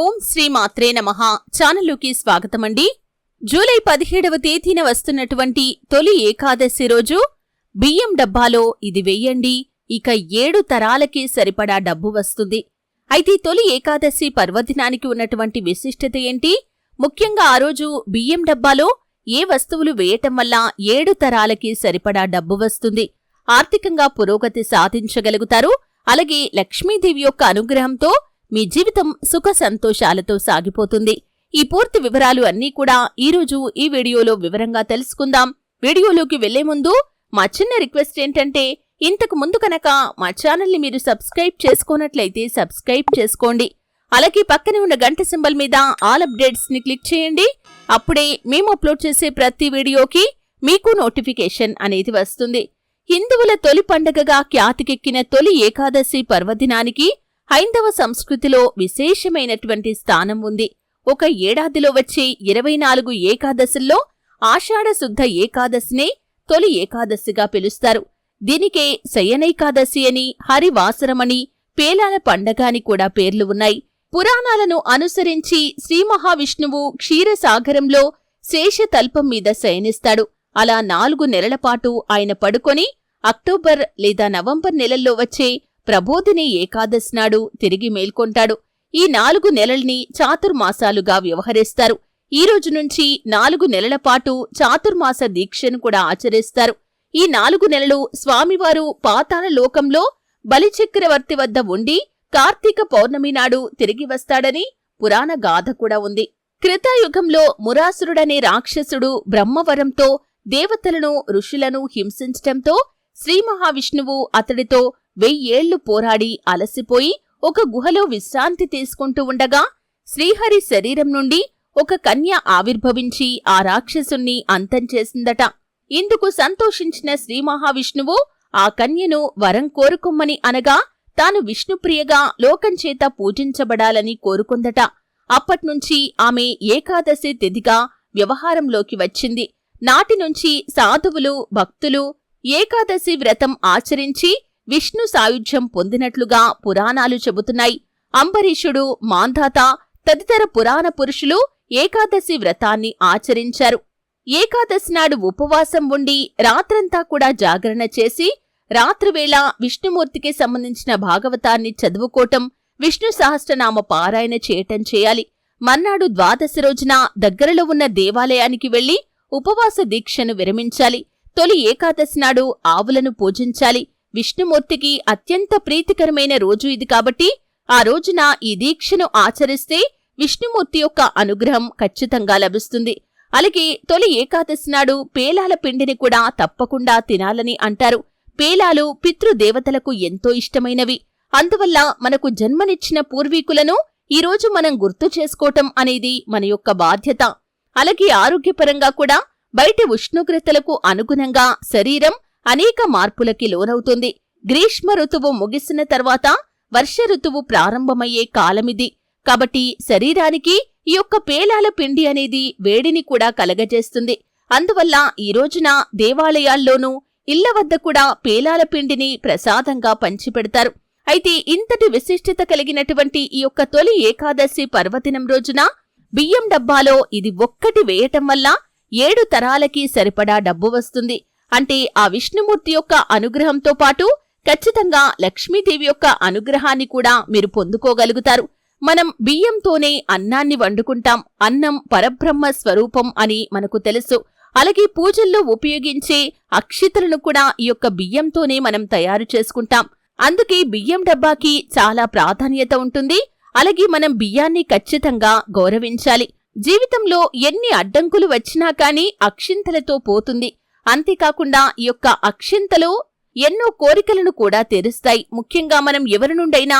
ఓం శ్రీ మాత్రే నమః. ఛానల్లోకి స్వాగతమండి. జూలై పదిహేడవ తేదీన వస్తున్నటువంటి తొలి ఏకాదశి రోజు బియ్యం డబ్బాలో ఇది వెయ్యండి ఇక ఏడు తరాలకి సరిపడా డబ్బు వస్తుంది. అయితే తొలి ఏకాదశి పర్వదినానికి ఉన్నటువంటి విశిష్టత ఏంటి? ముఖ్యంగా ఆ రోజు బియ్యం డబ్బాలో ఏ వస్తువులు వేయటం వల్ల ఏడు తరాలకి సరిపడా డబ్బు వస్తుంది? ఆర్థికంగా పురోగతి సాధించగలుగుతారు. అలాగే లక్ష్మీదేవి యొక్క అనుగ్రహంతో మీ జీవితం సుఖ సంతోషాలతో సాగిపోతుంది. ఈ పూర్తి వివరాలు అన్నీ కూడా ఈరోజు ఈ వీడియోలో వివరంగా తెలుసుకుందాం. వీడియోలోకి వెళ్ళే ముందు మా చిన్న రిక్వెస్ట్ ఏంటంటే ఇంతకు ముందు కనుక మా ఛానల్ని మీరు సబ్స్క్రైబ్ చేసుకోనట్లయితే సబ్స్క్రైబ్ చేసుకోండి. అలాగే పక్కనే ఉన్న గంట సింబల్ మీద ఆల్ అప్డేట్స్ని క్లిక్ చేయండి. అప్పుడే మేము అప్లోడ్ చేసే ప్రతి వీడియోకి మీకు నోటిఫికేషన్ అనేది వస్తుంది. హిందువుల తొలి పండగగా ఖ్యాతికెక్కిన తొలి ఏకాదశి పర్వదినానికి హైందవ సంస్కృతిలో విశేషమైనటువంటి స్థానం ఉంది. ఒక ఏడాదిలో వచ్చే ఇరవై నాలుగు ఏకాదశుల్లో ఆషాఢశుద్ధ ఏకాదశినే తొలి ఏకాదశిగా పిలుస్తారు. దీనికే శయనైకాదశి అని హరివాసరమని పేలాల పండగ అని కూడా పేర్లు ఉన్నాయి. పురాణాలను అనుసరించి శ్రీ మహావిష్ణువు క్షీరసాగరంలో శేషతల్పం మీద శయనిస్తాడు. అలా నాలుగు నెలల పాటు ఆయన పడుకొని అక్టోబర్ లేదా నవంబర్ నెలల్లో వచ్చే ప్రబోధిని ఏకాదశి నాడు తిరిగి మేల్కొంటాడు. ఈ నాలుగు నెలల్ని చాతుర్మాసాలుగా వ్యవహరిస్తారు. ఈ రోజు నుంచి నాలుగు నెలల పాటు చాతుర్మాస దీక్షను కూడా ఆచరిస్తారు. ఈ నాలుగు నెలలు స్వామివారు పాతాళ లోకంలో బలిచక్రవర్తి వద్ద ఉండి కార్తీక పౌర్ణమి నాడు తిరిగి వస్తాడని పురాణ గాథ కూడా ఉంది. క్రితాయుగంలో మురాసురుడనే రాక్షసుడు బ్రహ్మవరంతో దేవతలను ఋషులను హింసించటంతో శ్రీ మహావిష్ణువు అతడితో వెయ్యేళ్ళు పోరాడి అలసిపోయి ఒక గుహలో విశ్రాంతి తీసుకుంటూ ఉండగా శ్రీహరి శరీరం నుండి ఒక కన్య ఆవిర్భవించి ఆ రాక్షసుణ్ణి అంతం చేసిందట. ఇందుకు సంతోషించిన శ్రీ మహావిష్ణువు ఆ కన్యను వరం కోరుకుమ్మని అనగా తాను విష్ణుప్రియగా లోకంచేత పూజించబడాలని కోరుకుందట. అప్పట్నుంచి ఆమె ఏకాదశి తిథిగా వ్యవహారంలోకి వచ్చింది. నాటినుంచి సాధువులు భక్తులు ఏకాదశి వ్రతం ఆచరించి విష్ణు సాయుధ్యం పొందినట్లుగా పురాణాలు చెబుతున్నాయి. అంబరీషుడు మాంధాత తదితర పురాణ పురుషులు ఏకాదశి వ్రతాన్ని ఆచరించారు. ఏకాదశి నాడు ఉపవాసం ఉండి రాత్రంతా కూడా జాగరణ చేసి రాత్రివేళ విష్ణుమూర్తికి సంబంధించిన భాగవతాన్ని చదువుకోవటం విష్ణు సహస్రనామ పారాయణ చేయటం చేయాలి. మర్నాడు ద్వాదశి రోజున దగ్గరలో ఉన్న దేవాలయానికి వెళ్ళి ఉపవాస దీక్షను విరమించాలి. తొలి ఏకాదశి నాడు ఆవులను పూజించాలి. విష్ణుమూర్తికి అత్యంత ప్రీతికరమైన రోజు ఇది కాబట్టి ఆ రోజున ఈ దీక్షను ఆచరిస్తే విష్ణుమూర్తి యొక్క అనుగ్రహం ఖచ్చితంగా లభిస్తుంది. అలాగే తొలి ఏకాదశి నాడు పేలాల పిండిని కూడా తప్పకుండా తినాలని అంటారు. పేలాలు పితృదేవతలకు ఎంతో ఇష్టమైనవి. అందువల్ల మనకు జన్మనిచ్చిన పూర్వీకులను ఈరోజు మనం గుర్తు చేసుకోవటం అనేది మన యొక్క బాధ్యత. అలాగే ఆరోగ్యపరంగా కూడా బయటి ఉష్ణోగ్రతలకు అనుగుణంగా శరీరం అనేక మార్పులకి లోనవుతుంది. గ్రీష్మ ఋతువు ముగిసిన తర్వాత వర్ష ఋతువు ప్రారంభమయ్యే కాలమిది. కాబట్టి శరీరానికి ఈ యొక్క పేలాల పిండి అనేది వేడిని కూడా కలగజేస్తుంది. అందువల్ల ఈ రోజున దేవాలయాల్లోనూ ఇళ్ళ వద్ద కూడా పేలాల పిండిని ప్రసాదంగా పంచిపెడతారు. అయితే ఇంతటి విశిష్టత కలిగినటువంటి ఈ యొక్క తొలి ఏకాదశి పర్వదినం రోజున బియ్యం డబ్బాలో ఇది ఒక్కటి వేయటం వల్ల ఏడు తరాలకి సరిపడా డబ్బు వస్తుంది. అంటే ఆ విష్ణుమూర్తి యొక్క అనుగ్రహంతో పాటు ఖచ్చితంగా లక్ష్మీదేవి యొక్క అనుగ్రహాన్ని కూడా మీరు పొందుకోగలుగుతారు. మనం బియ్యంతోనే అన్నాన్ని వండుకుంటాం. అన్నం పరబ్రహ్మ స్వరూపం అని మనకు తెలుసు. అలాగే పూజల్లో ఉపయోగించే అక్షితలను కూడా ఈ యొక్క బియ్యంతోనే మనం తయారు చేసుకుంటాం. అందుకే బియ్యం డబ్బాకి చాలా ప్రాధాన్యత ఉంటుంది. అలాగే మనం బియ్యాన్ని ఖచ్చితంగా గౌరవించాలి. జీవితంలో ఎన్ని అడ్డంకులు వచ్చినా కానీ అక్షింతలతో పోతుంది. అంతేకాకుండా ఈ యొక్క అక్షింతలు ఎన్నో కోరికలను కూడా తెరుస్తాయి. ముఖ్యంగా మనం ఎవరి నుండైనా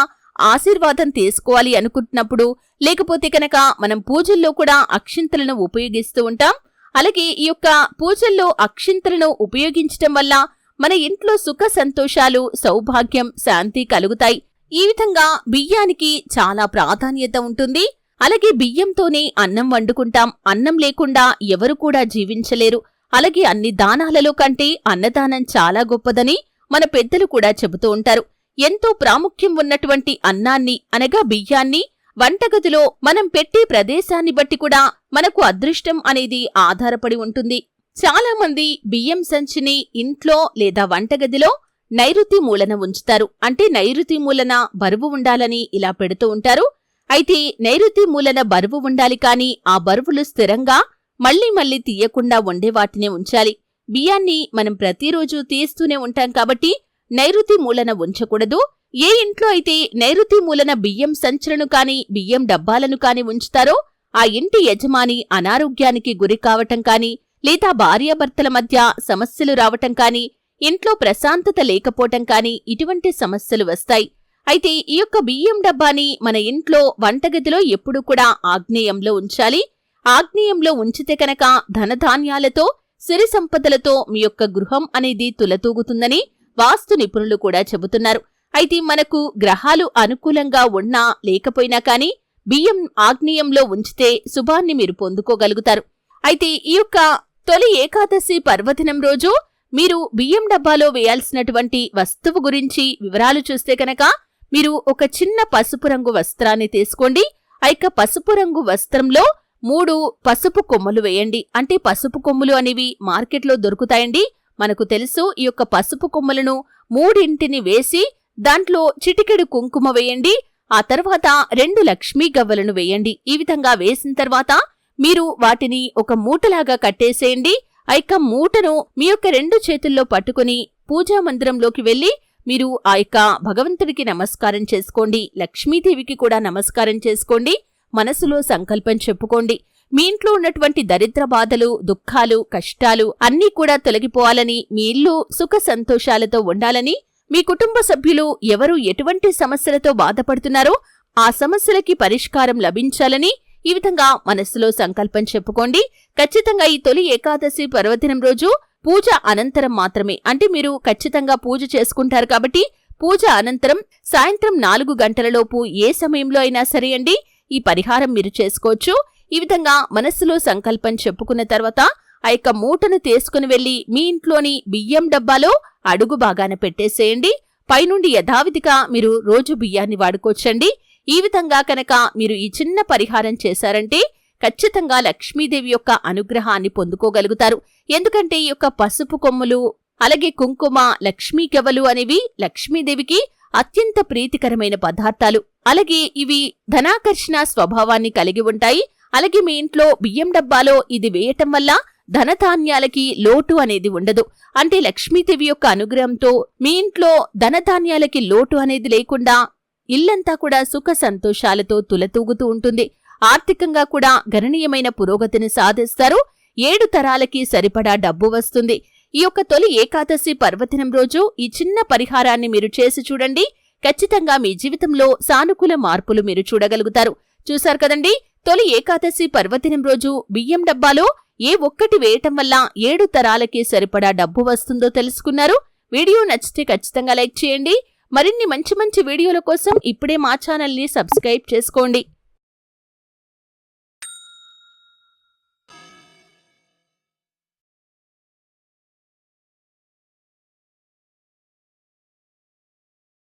ఆశీర్వాదం తీసుకోవాలి అనుకుంటున్నప్పుడు లేకపోతే కనుక మనం పూజల్లో కూడా అక్షింతలను ఉపయోగిస్తూ ఉంటాం. అలాగే ఈ యొక్క పూజల్లో అక్షింతలను ఉపయోగించటం వల్ల మన ఇంట్లో సుఖ సంతోషాలు సౌభాగ్యం శాంతి కలుగుతాయి. ఈ విధంగా బియ్యానికి చాలా ప్రాధాన్యత ఉంటుంది. అలాగే బియ్యంతోనే అన్నం వండుకుంటాం. అన్నం లేకుండా ఎవరు కూడా జీవించలేరు. అలాగే అన్ని దానాలలో కంటే అన్నదానం చాలా గొప్పదని మన పెద్దలు కూడా చెబుతూ ఉంటారు. ఎంతో ప్రాముఖ్యం ఉన్నటువంటి అన్నాన్ని అనగా బియ్యాన్ని వంటగదిలో మనం పెట్టే ప్రదేశాన్ని బట్టి కూడా మనకు అదృష్టం అనేది ఆధారపడి ఉంటుంది. చాలా మంది బియ్యం సంచిని ఇంట్లో లేదా వంటగదిలో నైరుతి మూలన ఉంచుతారు. అంటే నైరుతి మూలన బరువు ఉండాలని ఇలా పెడుతూ ఉంటారు. అయితే నైరుతి మూలన బరువు ఉండాలి కాని ఆ బరువులు స్థిరంగా మళ్ళీ మళ్ళీ తీయకుండా వండేవాటినే ఉంచాలి. బియ్యాన్ని మనం ప్రతిరోజు తీస్తూనే ఉంటాం కాబట్టి నైరుతి మూలన ఉంచకూడదు. ఏ ఇంట్లో అయితే నైరుతి మూలన బియ్యం సంచులను కాని బియ్యం డబ్బాలను కాని ఉంచుతారో ఆ ఇంటి యజమాని అనారోగ్యానికి గురి కావటం కాని లేదా భార్యాభర్తల మధ్య సమస్యలు రావటం కాని ఇంట్లో ప్రశాంతత లేకపోవటం కాని ఇటువంటి సమస్యలు వస్తాయి. అయితే ఈ యొక్క బియ్యం డబ్బాని మన ఇంట్లో వంటగదిలో ఎప్పుడూ కూడా ఆగ్నేయంలో ఉంచాలి. ఆగ్నేయంలో ఉంచితే కనుక ధనధాన్యాలతో సిరి సంపదలతో మీ యొక్క గృహం అనేది తులతూగుతుందని వాస్తు నిపుణులు కూడా చెబుతున్నారు. అయితే మనకు గ్రహాలు అనుకూలంగా ఉన్నా లేకపోయినా కానీ బియ్యం ఆగ్నేయంలో ఉంచితే శుభాన్ని మీరు పొందుకోగలుగుతారు. అయితే ఈ యొక్క తొలి ఏకాదశి పర్వదినం రోజు మీరు బియ్యం డబ్బాలో వేయాల్సినటువంటి వస్తువు గురించి వివరాలు చూస్తే కనుక మీరు ఒక చిన్న పసుపు రంగు వస్త్రాన్ని తీసుకోండి. ఆ యొక్క పసుపు రంగు వస్త్రంలో మూడు పసుపు కొమ్ములు వేయండి. అంటే పసుపు కొమ్ములు అనేవి మార్కెట్లో దొరుకుతాయండి. మనకు తెలుసు ఈ యొక్క పసుపు కొమ్ములను మూడింటిని వేసి దాంట్లో చిటికెడు కుంకుమ వేయండి. ఆ తర్వాత రెండు లక్ష్మీ గవ్వలను వేయండి. ఈ విధంగా వేసిన తర్వాత మీరు వాటిని ఒక మూటలాగా కట్టేసేయండి. ఆ యొక్క మూటను మీ యొక్క రెండు చేతుల్లో పట్టుకుని పూజా మందిరంలోకి వెళ్ళి మీరు ఆ యొక్క భగవంతుడికి నమస్కారం చేసుకోండి. లక్ష్మీదేవికి కూడా నమస్కారం చేసుకోండి. మనసులో సంకల్పం చెప్పుకోండి. మీ ఇంట్లో ఉన్నటువంటి దరిద్ర బాధలు దుఃఖాలు కష్టాలు అన్నీ కూడా తొలగిపోవాలని మీ ఇల్లు సుఖ సంతోషాలతో ఉండాలని మీ కుటుంబ సభ్యులు ఎవరు ఎటువంటి సమస్యలతో బాధపడుతున్నారో ఆ సమస్యలకి పరిష్కారం లభించాలని ఈ విధంగా మనస్సులో సంకల్పం చెప్పుకోండి. ఖచ్చితంగా ఈ తొలి ఏకాదశి పర్వదినం రోజు పూజ అనంతరం మాత్రమే. అంటే మీరు ఖచ్చితంగా పూజ చేసుకుంటారు కాబట్టి పూజ అనంతరం సాయంత్రం నాలుగు గంటలలోపు ఏ సమయంలో అయినా సరే అండి ఈ పరిహారం మీరు చేసుకోవచ్చు. ఈ విధంగా మనస్సులో సంకల్పం చెప్పుకున్న తర్వాత ఆ యొక్క మూటను తీసుకుని వెళ్ళి మీ ఇంట్లోని బియ్యం డబ్బాలో అడుగు బాగాన పెట్టేసేయండి. పైనుండి యథావిధిగా మీరు రోజు బియ్యాన్ని వాడుకోవచ్చండి. ఈ విధంగా కనుక మీరు ఈ చిన్న పరిహారం చేశారంటే ఖచ్చితంగా లక్ష్మీదేవి యొక్క అనుగ్రహాన్ని పొందుకోగలుగుతారు. ఎందుకంటే ఈ యొక్క పసుపు కొమ్ములు అలాగే కుంకుమ లక్ష్మీ గవలు అనేవి లక్ష్మీదేవికి అత్యంత ప్రీతికరమైన పదార్థాలు. అలాగే ఇవి ధనాకర్షణ స్వభావాన్ని కలిగి ఉంటాయి. అలాగే మీ ఇంట్లో బియ్యం డబ్బాలో ఇది వేయటం వల్ల ధనధాన్యాలకి లోటు అనేది ఉండదు. అంటే లక్ష్మీదేవి యొక్క అనుగ్రహంతో మీ ఇంట్లో ధనధాన్యాలకి లోటు అనేది లేకుండా ఇల్లంతా కూడా సుఖ సంతోషాలతో తులతూగుతూ ఉంటుంది. ఆర్థికంగా కూడా గణనీయమైన పురోగతిని సాధిస్తారు. ఏడు తరాలకి సరిపడా డబ్బు వస్తుంది. ఈ యొక్క తొలి ఏకాదశి పర్వదినం రోజు ఈ చిన్న పరిహారాన్ని మీరు చేసి చూడండి. ఖచ్చితంగా మీ జీవితంలో సానుకూల మార్పులు మీరు చూడగలుగుతారు. చూశారు కదండి? తొలి ఏకాదశి పర్వదినం రోజు బియ్యం డబ్బాలో ఏ ఒక్కటి వేయటం వల్ల ఏడు తరాలకి సరిపడా డబ్బు వస్తుందో తెలుసుకున్నారు. వీడియో నచ్చితే ఖచ్చితంగా లైక్ చేయండి. మరిన్ని మంచి మంచి వీడియోల కోసం ఇప్పుడే మా ఛానల్ని సబ్స్క్రైబ్ చేసుకోండి.